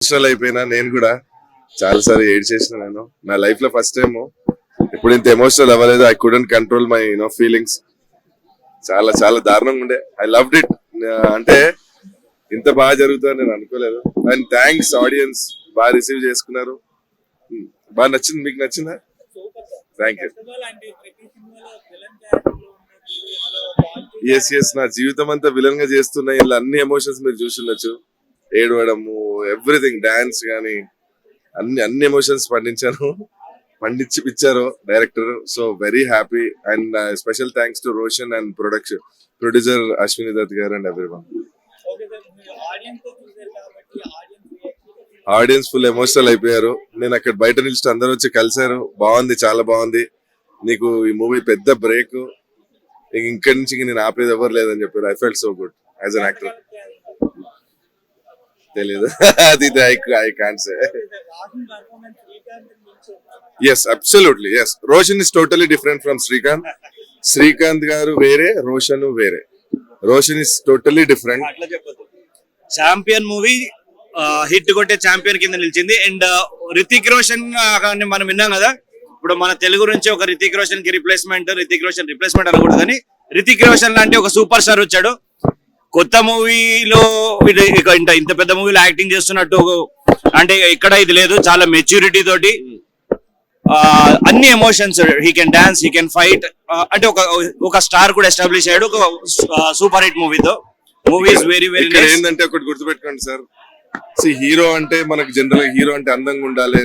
Emotional అయిపోయినా నేను కూడా చాలా సార్లు ఏడ్ చేసిన నేను. నా లైఫ్లో ఫస్ట్ టైం ఇప్పుడు ఇంత ఎమోషనల్ అవ్వలేదు. I couldn't control my you know feelings చాలా చాలా దారుణంగా ఉండే. ఐ లవ్డ్ ఇట్ అంటే ఇంత బాగా జరుగుతుందని నేను అనుకోలేదు. అండ్ థ్యాంక్స్ ఆడియన్స్ బాగా రిసీవ్ చేసుకున్నారు. Hmm. బాగా నచ్చింది. మీకు నచ్చిందా? థ్యాంక్ యూ ఎస్ ఎస్ నా జీవితం అంతా విలన్గా చేస్తున్న ఇలా అన్ని ఎమోషన్స్ మీరు చూసి ఉండొచ్చు. ఏడవడము ఎవ్రీథింగ్ డాన్స్ కానీ అన్ని అన్ని ఎమోషన్స్ పండించాను. పండించి పిచ్చారు director so very happy and special thanks to Roshan and production producer Ashwini Dutt garu and every audience full emotional అయిపోయారు. నేను అక్కడ బయట నిలిచి అందరూ వచ్చి కలిశారు. బాగుంది చాలా బాగుంది. నీకు ఈ మూవీ పెద్ద బ్రేక్ ఇక్కడి నుంచి ఇంక నేను ఆపేది ఎవరు లేదని చెప్పారు. I felt so good as an actor తెలీదు. అది I can't say yes absolutely yes Roshan is totally different from Srikanth. Srikanth garu వేరే రోషన్ వేరే. Roshan is totally different champion movie hit కొట్టే చాంపియన్ కింద నిలిచింది. అండ్ రితిక్ రోషన్ మనం విన్నాం కదా ఇప్పుడు మన తెలుగు నుంచి ఒక రితిక్ రోషన్కి రిప్లేస్మెంట్ రితిక్ రోషన్ రిప్లేస్మెంట్ అనకూడదు కానీ రితిక్ రోషన్ లాంటి ఒక సూపర్ స్టార్ వచ్చాడు. కొత్త మూవీలో ఇంత ఇంత పెద్ద మూవీలో యాక్టింగ్ చేస్తున్నట్టు అంటే ఇక్కడ ఇది లేదు చాలా మెచ్యూరిటీ తోటి అన్ని emotions he can dance he can fight అంటే ఒక ఒక స్టార్ కూడా ఎస్టాబ్లిష్ అయ్యాడు ఒక సూపర్ హిట్ మూవీతో. మూవీ వెరీ వెరీ ఏంటంటే ఒకటి గుర్తుపెట్టుకోండి సార్. సి హీరో అంటే మనకు జనరల్ హీరో అంటే అందంగా ఉండాలి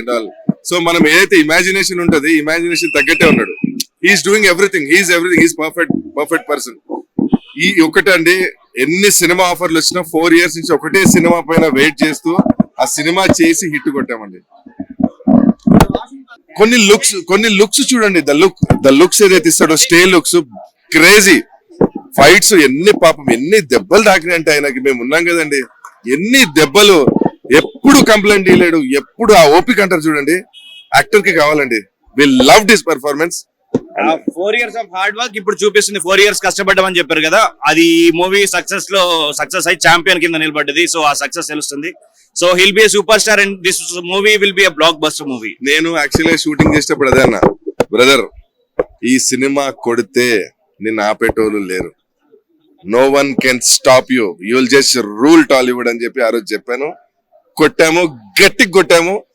సో మనం ఏదైతే ఇమాజినేషన్ ఉంటది ఇమాజినేషన్ తగ్గట్టే ఉన్నాడు. He is doing everything he is everything he's perfect perfect person ఈ ఒకటి అండి ఎన్ని సినిమా ఆఫర్లు వచ్చినా ఫోర్ ఇయర్స్ నుంచి ఒకటే సినిమా పైన వెయిట్ చేస్తూ ఆ సినిమా చేసి హిట్ కొట్టామండి. కొన్ని లుక్స్ కొన్ని లుక్స్ చూడండి. ద లుక్ ద లుక్స్ ఏదైతే ఇస్తాడో స్టే లుక్స్ క్రేజీ ఫైట్స్ ఎన్ని పాపం ఎన్ని దెబ్బలు తాకినాయంటే ఆయనకి మేము ఉన్నాం కదండి. ఎన్ని దెబ్బలు ఎప్పుడు కంప్లైంట్ ఇవ్వలేడు ఎప్పుడు ఆ ఓపిక అంటారు చూడండి. యాక్టర్కి కావాలండి. We love this performance four years of hard work ఇప్పుడు చూపిస్తుంది. ఫోర్ ఇయర్స్ కష్టపడ్డామని చెప్పారు కదా. అది మూవీ సక్సెస్లో సక్సెస్ అయి ఛాంపియన్ కింద నిలబడ్డది. సో ఆ సక్సెస్ తెలుస్తుంది. So he'll be super star and this movie will be blockbuster movie నేను యాక్చువల్గా షూటింగ్ చేసేటప్పుడు అదే అన్న బ్రదర్ ఈ సినిమా కొడితే నిన్ను ఆపేటోళ్ళు లేరు. No one can stop you you will just rule Tollywood అని చెప్పి ఆ రోజు చెప్పాను. కొట్టాము గట్టిగా కొట్టాము.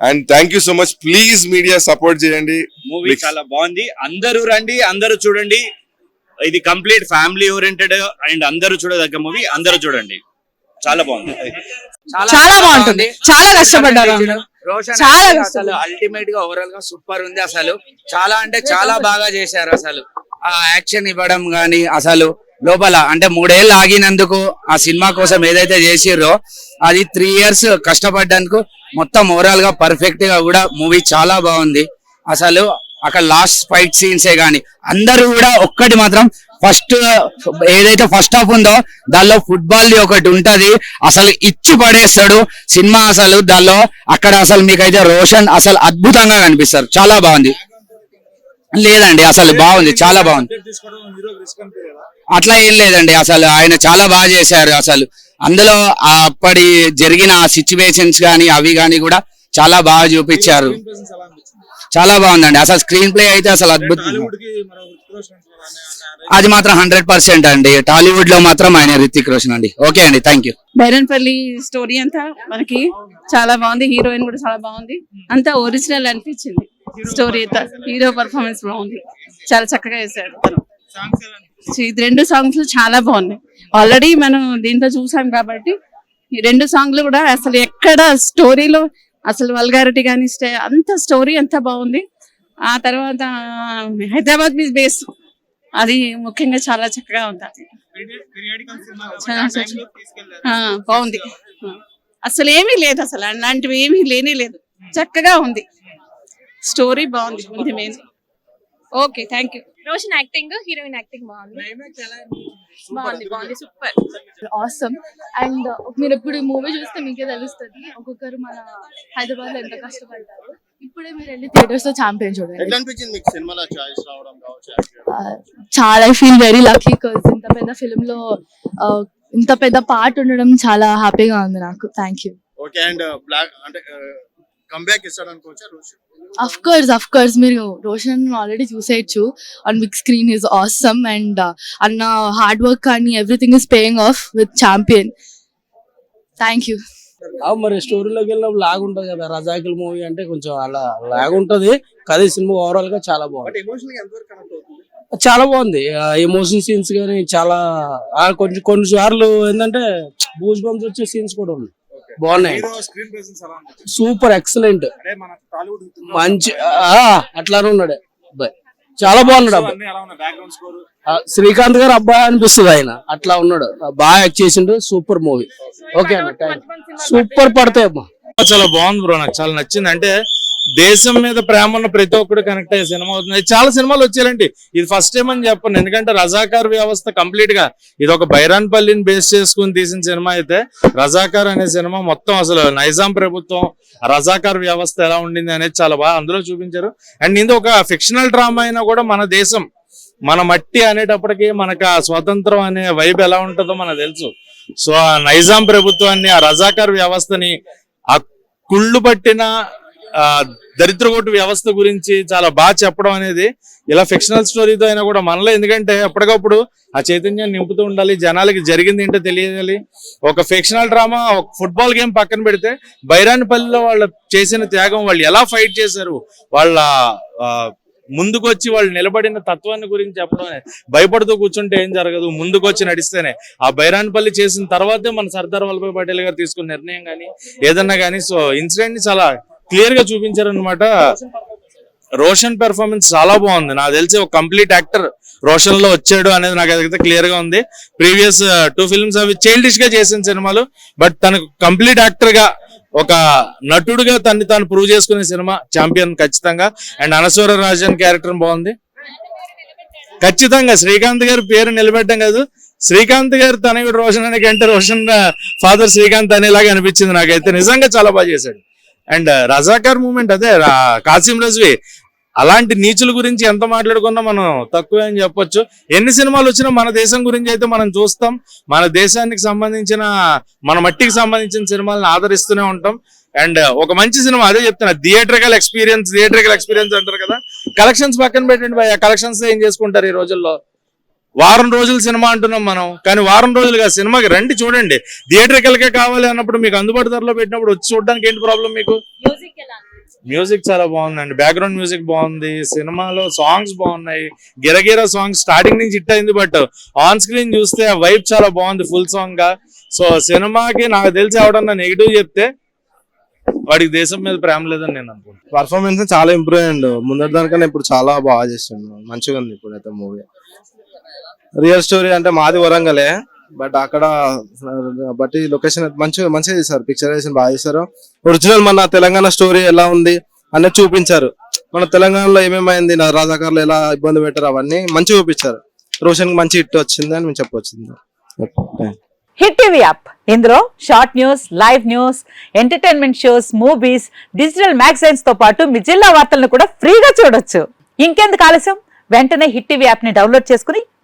And thank you so much. Please media support చేయండి. మూవీ. చాలా బాగుంది. అందరూ రండి అందరూ చూడండి. ఇది కంప్లీట్ ఫ్యామిలీ ఓరియంటెడ్ అండ్ అందరూ చూడదగ్గ మూవీ అందరూ చూడండి. చాలా బాగుంది. చాలా బాగుంటుంది. చాలా కష్టపడ్డారు. రోషన్ చాలా అసలు. అల్టిమేట్గా ఓవరాల్గా సూపర్ ఉంది అసలు. చాలా అంటే చాలా బాగా చేశారు అసలు. ఆ యాక్షన్ ఇవ్వడం గానీ అసలు లోపల అంటే మూడేళ్ళు ఆగినందుకు ఆ సినిమా కోసం ఏదైతే చేసిర్రో అది త్రీ ఇయర్స్ కష్టపడ్డానికి మొత్తం ఓవరాల్గా పర్ఫెక్ట్గా కూడా మూవీ చాలా బాగుంది. అసలు అక్కడ లాస్ట్ ఫైట్ సీన్సే గాని అందరూ కూడా ఒక్కటి మాత్రం ఫస్ట్ ఏదైతే ఫస్ట్ హాఫ్ ఉందో దానిలో ఫుట్బాల్ ఒకటి ఉంటది. అసలు ఇచ్చి పడేస్తాడు సినిమా అసలు దానిలో. అక్కడ అసలు మీకైతే రోషన్ అసలు అద్భుతంగా కనిపిస్తారు. చాలా బాగుంది. లేదండి అసలు బాగుంది చాలా బాగుంది. అట్లా ఏం లేదండి అసలు. ఆయన చాలా బాగా చేశారు అసలు. అందులో అప్పటి జరిగిన సిచ్యువేషన్స్ కానీ అవి కానీ కూడా చాలా బాగా చూపించారు. చాలా బాగుందండి. అసలు స్క్రీన్ ప్లే అయితే అసలు అద్భుతం. అది మాత్రం హండ్రెడ్ పర్సెంట్ అండి. టాలీవుడ్లో మాత్రం ఆయన రితిక్ రోషన్ అండి. ఓకే అండి. థ్యాంక్ యూ బైరన్పల్లి స్టోరీ అంతా మనకి చాలా బాగుంది. హీరోయిన్ కూడా చాలా బాగుంది. అంతా ఒరిజినల్ అనిపించింది. స్టోరీ అంతా. హీరో పర్ఫార్మెన్స్ బాగుంది. చాలా చక్కగా చేశాడు. తను ఈ రెండు సాంగ్స్ చాలా బాగున్నాయి. ఆల్రెడీ మనం దీంట్లో చూసాం కాబట్టి ఈ రెండు సాంగ్లు కూడా అసలు ఎక్కడ స్టోరీలో అసలు వల్గారిటీ కానీ అంత స్టోరీ అంతా బాగుంది. ఆ తర్వాత హైదరాబాద్ మీ బేస్ అది ముఖ్యంగా చాలా చక్కగా ఉంది. బాగుంది. అసలు ఏమీ లేదు అసలు అలాంటివి ఏమీ లేనే లేదు. చక్కగా ఉంది. స్టోరీ బాగుంది ఉంది main okay thank you Roshan acting heroine acting బాగుంది. బాగుంది బాగుంది సూపర్. ఆసమ్ అండ్ మీరు ఇప్పుడు మూవీ చూస్తే మీకే తెలుస్తుంది ఒక్కొక్కరు మన హైదరాబాద్లో ఎంత కష్టపడతారు ఇప్పుడే మీరు వెళ్ళి థియేటర్స్లో ఛాంపియన్ చూడండి. చాలా I feel very lucky because ఇంత పెద్ద ఫిల్మ్లో ఇంత పెద్ద పార్ట్ ఉండడం చాలా హ్యాపీగా ఉంది నాకు. థ్యాంక్ యూ ఓకే అండ్ బ్లాక్ అంటే కంబ్యాక్ ఇస్తాడు అనుకోవచ్చా Roshan? Of course of course మీరు Roshan already చూసేయచ్చు. On big screen is awesome and అన్న హార్డ్ వర్క్ కానీ everything is paying off with champion thank you మరి స్టోరీలోకి వెళ్ళినప్పుడు లాగ్ ఉంటది కదా రజాకిల్ మూవీ అంటే కొంచెం అలా లాగ్ ఉంటది. కథ సినిమా ఓవరాల్గా చాలా బాగుంది. బట్ ఎమోషనల్గా ఎంతవరకు కనెక్ట్ అవుతుంది? చాలా బాగుంది. ఎమోషన్ సీన్స్ కానీ చాలా కొంచెం కొన్ని సార్లు ఏంటంటే బూజ్ బంప్స్ వచ్చే సీన్స్ కూడా ఉన్నాయి. బాగున్నాయి. సూపర్ ఎక్సలెంట్ అంటే మన టాలీవుడ్ మంచి ఆ, అట్లానే ఉన్నాడు. అబ్బాయి చాలా బాగున్నాడు అబ్బాయి శ్రీకాంత్ గారు అబ్బాయి అనిపిస్తుంది ఆయన. అట్లా ఉన్నాడు. బాగా యాక్ట్ చేసిండు. సూపర్ మూవీ ఓకే అన్న సూపర్ పడతాయి. అమ్మా చాలా బాగుంది బ్రో. నాకు చాలా నచ్చింది. అంటే దేశం మీద ప్రేమ ఉన్న ప్రతి ఒక్కడు కనెక్ట్ అయ్యే సినిమా అవుతుంది. చాలా సినిమాలు వచ్చాయండి. ఇది ఫస్ట్ టైం అని చెప్పను. ఎందుకంటే రజాకార్ వ్యవస్థ కంప్లీట్గా ఇది ఒక బైరాన్పల్లిని బేస్ చేసుకుని తీసిన సినిమా అయితే రజాకార్ అనే సినిమా మొత్తం అసలు నైజాం ప్రభుత్వం రజాకార్ వ్యవస్థ ఎలా ఉండింది అనేది చాలా బాగా అందులో చూపించారు. అండ్ ఇది ఒక ఫిక్షనల్ డ్రామా అయినా కూడా మన దేశం మన మట్టి అనేటప్పటికి మనకు ఆ స్వతంత్రం అనే వైబ్ ఎలా ఉంటుందో మనకు తెలుసు. సో ఆ నైజాం ప్రభుత్వాన్ని ఆ రజాకార్ వ్యవస్థని ఆ కుళ్ళు పట్టిన దరిద్రగొట్టు వ్యవస్థ గురించి చాలా బాగా చెప్పడం అనేది ఇలా ఫిక్షనల్ స్టోరీతో అయినా కూడా మనలో. ఎందుకంటే ఎప్పటికప్పుడు ఆ చైతన్యాన్ని నింపుతూ ఉండాలి జనాలకి జరిగింది ఏంటో తెలియాలి. ఒక ఫిక్షనల్ డ్రామా ఒక ఫుట్బాల్ గేమ్ పక్కన పెడితే బైరానిపల్లిలో వాళ్ళు చేసిన త్యాగం వాళ్ళు ఎలా ఫైట్ చేశారు వాళ్ళ ఆ, వాళ్ళు నిలబడిన తత్వాన్ని గురించి చెప్పడం భయపడుతూ కూర్చుంటే ఏం జరగదు ముందుకు వచ్చి నడిస్తేనే. ఆ బైరాన్పల్లి చేసిన తర్వాతే మన సర్దార్ వల్లభాయ్ పటేల్ గారు తీసుకున్న నిర్ణయం కానీ ఏదన్నా కానీ. సో ఇన్సిడెంట్ చాలా క్లియర్గా చూపించారనమాట రోషన్ పెర్ఫార్మెన్స్ చాలా బాగుంది. నాకు తెలిసి ఒక కంప్లీట్ యాక్టర్ రోషన్లో వచ్చాడు అనేది నాకు అయితే క్లియర్గా ఉంది. ప్రీవియస్ టూ ఫిల్మ్స్ అవి చైల్డిష్గా చేసిన సినిమాలు బట్ తనకు కంప్లీట్ యాక్టర్గా ఒక నటుడుగా తన్ని తాను ప్రూవ్ చేసుకునే సినిమా ఛాంపియన్ ఖచ్చితంగా. అండ్ అనసూర రాజన్ క్యారెక్టర్ బాగుంది. ఖచ్చితంగా శ్రీకాంత్ గారి పేరు నిలబెట్టడం కాదు. శ్రీకాంత్ గారు తనయుడు రోషన్ అనే కంటే రోషన్ uh, ఫాదర్ శ్రీకాంత్ అనేలాగా అనిపించింది నాకైతే. నిజంగా చాలా బాగా చేశాడు. అండ్ uh, రజాకార్ మూమెంట్ అదే కాసిం రజ్వి అలాంటి నీచుల గురించి ఎంత మాట్లాడుకున్నా మనం తక్కువే అని చెప్పొచ్చు. ఎన్ని సినిమాలు వచ్చినా మన దేశం గురించి అయితే మనం చూస్తాం. మన దేశానికి సంబంధించిన మన మట్టికి సంబంధించిన సినిమాలను ఆదరిస్తూనే ఉంటాం. అండ్ uh, ఒక మంచి సినిమా అదే చెప్తున్నా థియేటర్కల్ ఎక్స్పీరియన్స్ థియేటర్కల్ ఎక్స్పీరియన్స్ అంటారు కదా. కలెక్షన్స్ పక్కన పెట్టండి భయ కలెక్షన్స్ ఏం చేసుకుంటారు ఈ రోజుల్లో? వారం రోజులు సినిమా అంటున్నాం మనం. కానీ వారం రోజులుగా సినిమాకి రండి చూడండి. థియేటర్కల్గా కావాలి అన్నప్పుడు మీకు అందుబాటు ధరలో పెట్టినప్పుడు వచ్చి చూడడానికి ఏంటి ప్రాబ్లం మీకు? మ్యూజిక్ చాలా బాగుందండి. బ్యాక్గ్రౌండ్ మ్యూజిక్ బాగుంది. సినిమాలో సాంగ్స్ బాగున్నాయి. గిరగిర సాంగ్ స్టార్టింగ్ నుంచి హిట్ అయింది బట్ ఆన్ స్క్రీన్ చూస్తే ఆ వైబ్ చాలా బాగుంది ఫుల్ సాంగ్గా. సో సినిమాకి నాకు తెలిసి ఎవడన్నా నెగిటివ్ చెప్తే వాడికి దేశం మీద ప్రేమ లేదని నేను అనుకుంటున్నాను. పర్ఫార్మెన్స్ చాలా ఇంప్రూవ్ అయ్యిండు. ముందటి దానికన్నా ఇప్పుడు చాలా బాగా చేస్తుండు. మంచిగా ఉంది ఇప్పుడైతే మూవీ రియల్ స్టోరీ అంటే మాది వరంగలే బట్ అక్కడ బట్టి లొకేషన్ మంచిగా మంచిగా చేశారు పిక్చరైజేషన్ బాగా చేశారు ఒరిజినల్ మన తెలంగాణ స్టోరీ ఎలా ఉంది అనేది చూపించారు. మన తెలంగాణలో ఏమేమైంది నా రాజాకారులు ఎలా ఇబ్బంది పెట్టారు అవన్నీ మంచిగా చూపించారు. రోషన్కి మంచి హిట్ వచ్చింది అని మేము చెప్పొచ్చింది. Hit TV app. ఇందులో short news live news entertainment shows movies digital మ్యాగజైన్స్తో పాటు మీ జిల్లా వార్తలను కూడా ఫ్రీగా చూడొచ్చు. ఇంకెందుకు ఆలస్యం? వెంటనే హిట్ టీవీ యాప్ని డౌన్లోడ్ చేసుకుని